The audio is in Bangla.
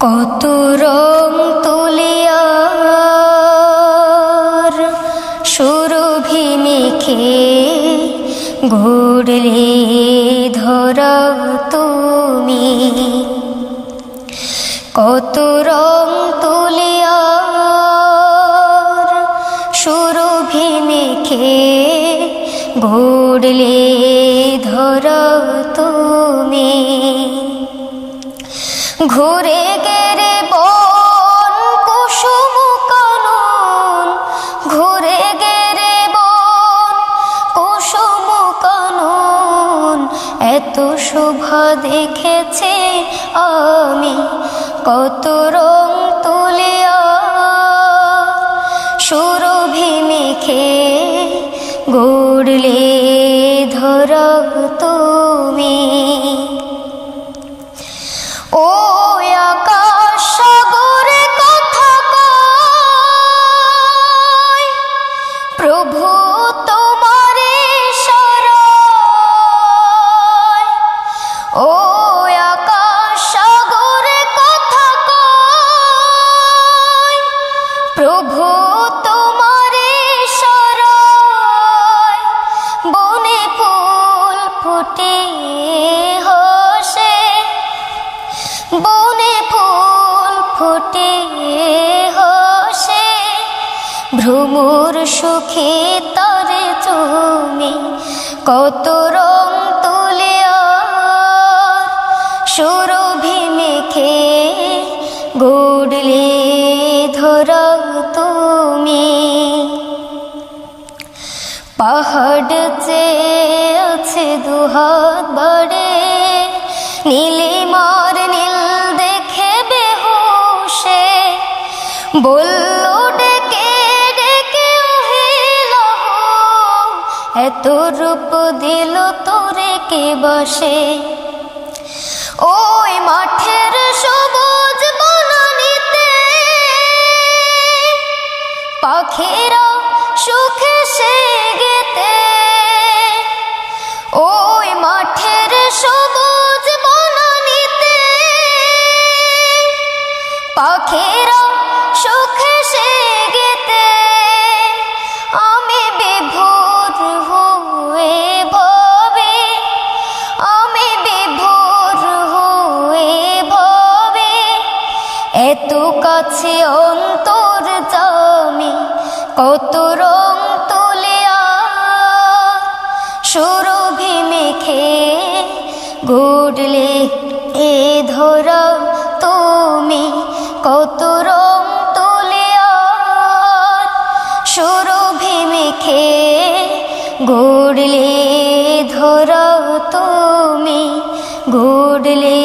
কত রং তুলিয়ার। সুরভি মেখে ঘুরলে ধরা তুমি। কত রং তুলিয়ার। সুরভি মেখে ঘুরলে ধরা তুমি। ঘুরে এত শুভ দেখেছে আমি কত রং তুলিয়া সুরভি মেখে গড়লে ধরক তুমি প্রভু তোমারে শরণ, বনে ফুল ফুটে হসে। বনে ফুল ফুটে হসে, ভ্রমর সুখে তরে তুমি কত রং তুলিয়া সুরভি মেখে গুড়লে ধরা তুমি। পাহাড় চেয়ে আছে দুহাত বাড়ে নীলিমার নীল দেখে বেহুশে। বলল, ডেকে ডেকে এত রূপ দিল তোরে কে বসে? ওই মাঠের সবুজ পাখিরা সুখে সে গেতে ওই মাঠের সবুজ বনানিতে। পাখিরা ভবে, আমি ভবে। এত কাছে জামি কত রং তুলিয়া সুরভি মেখে গুডলে এ ধরা তুমি কত রং তুলিয়া সুরভি মেখে গুডলে ধরা তুমি গুডলে